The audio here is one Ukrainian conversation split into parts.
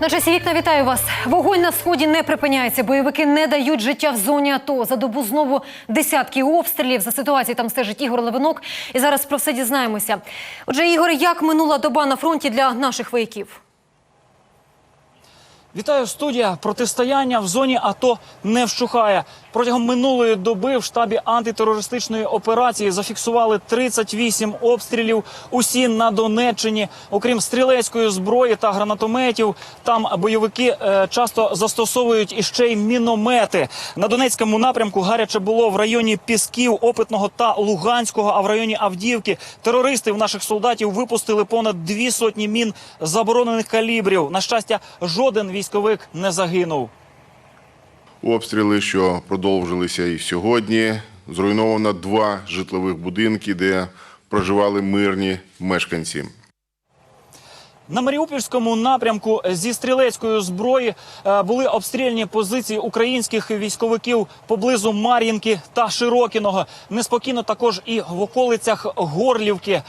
На часі вікна вітаю вас. Вогонь на сході не припиняється. Бойовики не дають життя в зоні АТО. За добу знову десятки обстрілів. За ситуацією там стежить Ігор Левинок. І зараз про все дізнаємося. Отже, Ігор, як минула доба на фронті для наших вояків? Вітаю студія. Протистояння в зоні АТО не вщухає. Протягом минулої доби в штабі антитерористичної операції зафіксували 38 обстрілів. Усі на Донеччині. Окрім стрілецької зброї та гранатометів, там бойовики е, часто застосовують іще й міномети. На Донецькому напрямку гаряче було в районі Пісків, Опитного та Луганського. А в районі Авдіївки терористи в наших солдатів випустили понад дві сотні мін заборонених калібрів. На щастя, жоден військовик не загинув. Обстріли, що продовжилися і сьогодні. Зруйновано два житлових будинки, де проживали мирні мешканці. На Маріупольському напрямку зі стрілецької зброї е, були обстріляні позиції українських військовиків поблизу Мар'їнки та Широкіного. Неспокійно також і в околицях Горлівки. Е,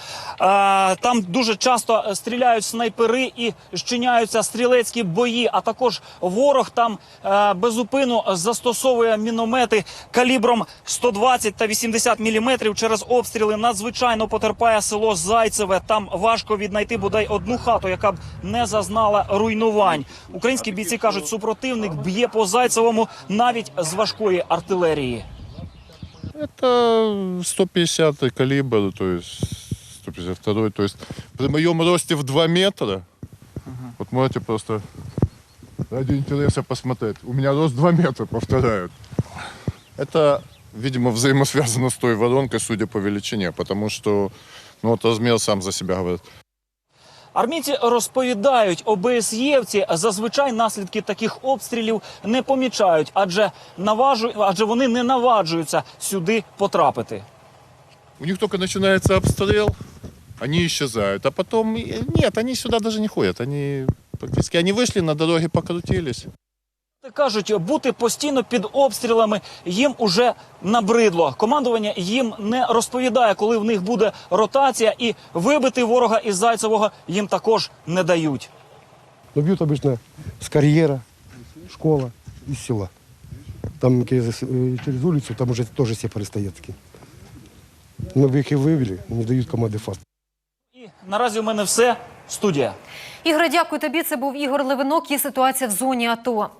Там дуже часто стріляють снайпери і щиняються стрілецькі бої. А також ворог там е, безупину застосовує міномети калібром 120 та 80 міліметрів. Через обстріли надзвичайно потерпає село Зайцеве. Там важко віднайти бодай одну хату, яка б не зазнала руйнувань. Українські бійці кажуть, супротивник б'є по Зайцевому навіть з важкої артилерії. Это 150 калибр, то есть 152, то есть при моем росте в 2 метра, вот можете просто ради интереса посмотреть. У меня рост 2 метра, повторяю. Это, видимо, взаимосвязано с той воронкой, судя по величине, потому что ну, вот размер сам за себя говорит. Армійці розповідають, ОБСЄвці зазвичай наслідки таких обстрілів не помічають, адже наважу, адже вони не наваджуються сюди потрапити. У них тільки починається обстріл, вони исчезают, а потім ні, вони сюди навіть не ходять. Вони практически вийшли на дороги, покрутились. Кажуть, бути постійно під обстрілами їм уже набридло. Командування їм не розповідає, коли в них буде ротація, і вибити ворога із Зайцевого їм також не дають. Но бьют обычно с карьера, школа, из села. Там через, э, через улицу, там уже тоже сепары стоецкие. Мы бы их и вывели, не дают команды фаст. І наразі у мене все. Студія. Ігор, дякую тобі. Це був Ігор Левинок і ситуація в зоні АТО.